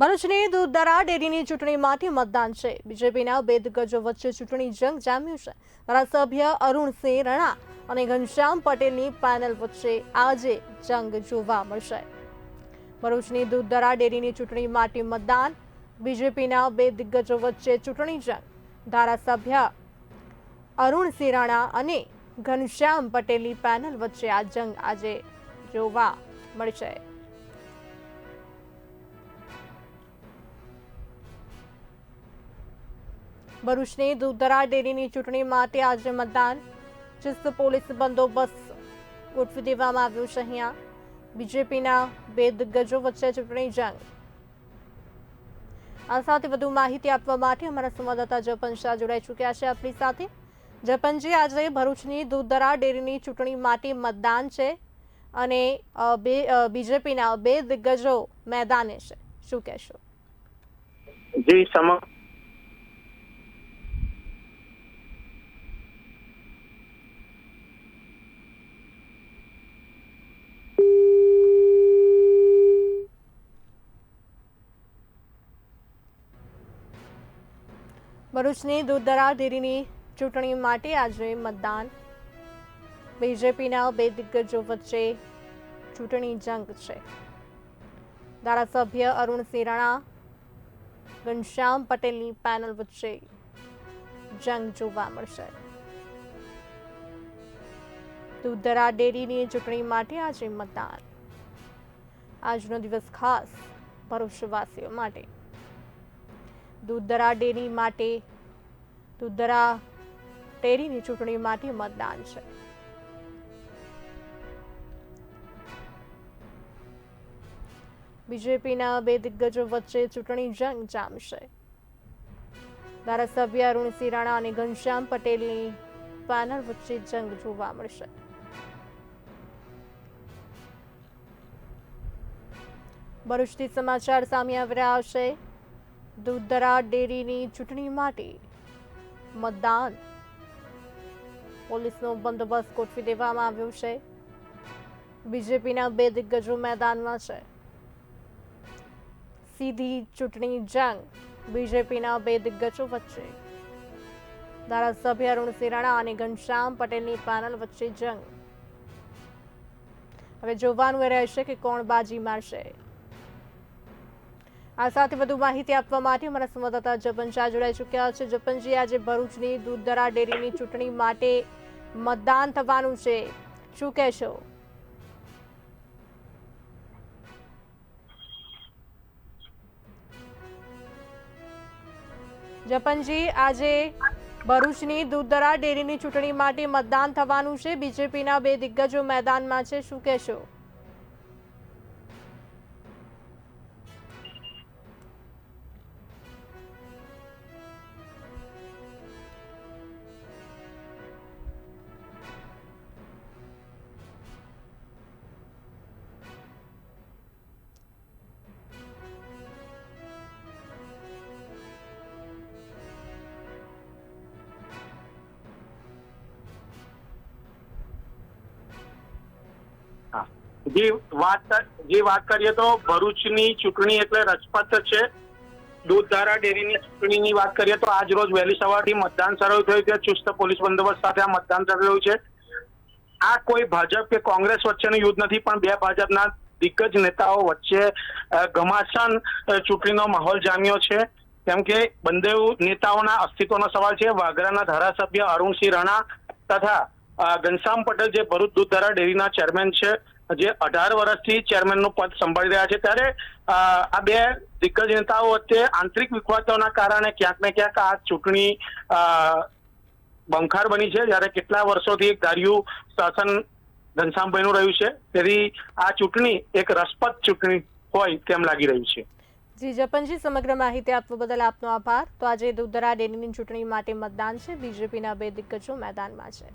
ભરૂચની દૂધદરા ડેરીની ચૂંટણીમાંથી મતદાન છે. બીજેપીના બે દિગ્ગજો વચ્ચે ચૂંટણી જંગ જામ્યું છે. ધારાસભ્ય અરુણસિંહ રણા અને ઘનશ્યામ પટેલની પેનલ વચ્ચે આજે જંગ જોવા મળશે. ભરૂચની દૂધદરા ડેરીની ચૂંટણી માટે મતદાન. બીજેપીના બે દિગ્ગજો વચ્ચે ચૂંટણી જંગ. ધારાસભ્ય અરુણસિંહ રાણા અને ઘનશ્યામ પટેલની પેનલ વચ્ચે આ જંગ આજે જોવા મળશે. ભરૂચની દૂધરા ડેરીની ચૂંટણી માટે આજે મતદાન. ચુસ્ત પોલીસ બંદોબસ્ત ગોઠવી દેવામાં આવ્યો છે અહીંયા. બીજેપીના બે દિગ્ગજો વચ્ચે ચૂંટણી જંગ. આ સાથે વધુ માહિતી આપવા માટે અમારા સંવાદદાતા જપન શાહ જોડાઈ ચૂક્યા છે આપણી સાથે. જપનજી આજે ભરૂચની દૂધદરા ડેરીની ચૂંટણી માટે મતદાન છે અને બે બીજેપીના બે દિગ્ગજો મેદાને છે. શું કહેશો? જી, સમ ભરૂચની દૂધદરા ડેરીની ચૂંટણી માટે આજે મતદાન. બીજેપીના બે દિગ્ગજો વચ્ચે ચૂંટણી જંગ છે. ધારાસભ્ય અરુણ સિરાણા, ઘનશ્યામ પટેલની પેનલ વચ્ચે જંગ જોવા મળશે. દૂધરા ડેરીની ચૂંટણી માટે આજે મતદાન. આજનો દિવસ ખાસ ભરૂચવાસીઓ માટે. દૂધદરા ડેરી માટે દૂધદરા ડેરીની ચૂંટણી માટે મતદાન છે. બીજેપીના બે દિગ્ગજો વચ્ચે ચૂંટણી જંગ જામશે. ધારાસભ્ય અરુણસિંહ રાણા અને ઘનશ્યામ પટેલની પેનલ વચ્ચે જંગ જોવા મળશે. ભરૂચથી સમાચાર સામે આવી રહ્યા છે. દૂધદરા ડેરીની ચૂંટણી માટે મતદાન. પોલીસનો બંદોબસ્ત ગોઠવી દેવામાં આવ્યો છે. બીજેપીના બે દિગ્ગજો મેદાનમાં છે. સીધી ચૂંટણી જંગ બીજેપીના બે દિગ્ગજો વચ્ચે. ધારાસભ્ય અરુણ સિરાણા અને ઘનશ્યામ પટેલની પેનલ વચ્ચે જંગ. હવે જોવાનું એ રહેશે કે કોણ બાજી મારશે. આ સાથે વધુ માહિતી આપવા માટે અમારા સંવાદદાતા જપન શાહ જોડાઈ ચૂક્યા છે. જપનજી આજે ભરૂચની દૂધદરા ડેરીની ચૂંટણી માટે મતદાન થવાનું છે. શું કહેશો? જપનજી આજે ભરૂચની દૂધદરા ડેરીની ચૂંટણી માટે મતદાન થવાનું છે. બીજેપીના બે દિગ્ગજો મેદાનમાં છે. શું કહેશો? જી વાત જે વાત કરીએ તો ભરૂચની ચૂંટણી એટલે રસપ્રદ છે. દૂધધારા ડેરીની ચૂંટણીની વાત કરીએ તો આજ રોજ વહેલી સવારથી મતદાન શરૂ થયું છે. ચુસ્ત પોલીસ બંદોબસ્ત સાથે આ મતદાન થઈ રહ્યું છે. આ કોઈ ભાજપ કે કોંગ્રેસ વચ્ચેનું યુદ્ધ નથી, પણ બે ભાજપના દિગ્ગજ નેતાઓ વચ્ચે ઘમાસાન ચૂંટણીનો માહોલ જામ્યો છે. કેમ કે બંને નેતાઓના અસ્તિત્વનો સવાલ છે. વાગરાના ધારાસભ્ય અરુણસિંહ રાણા તથા ઘનશ્યામ પટેલ જે ભરૂચ દૂધધારા ડેરીના ચેરમેન છે જે અઢાર વર્ષથી ચેરમેનનું પદ સંભાળી રહ્યા છે, ત્યારે આ બે દિગ્ગજ નેતાઓ વચ્ચે આંતરિક વિખવાદોના કારણે ક્યાંક ને ક્યાંક આ ચૂંટણી બંખાર બની છે, જ્યારે કેટલા વર્ષોથી એક ધાર્યું શાસન ઘનશ્યામભાઈનું રહ્યું છે, તેથી આ ચૂંટણી એક રસપ્રદ ચૂંટણી હોય તેમ લાગી રહ્યું છે. જી જપનજી સમગ્ર માહિતી આપવા બદલ આપનો આભાર. તો આજે દુધરા ડેરીની ચૂંટણી માટે મતદાન છે, બીજેપીના બે દિગ્ગજો મેદાનમાં છે.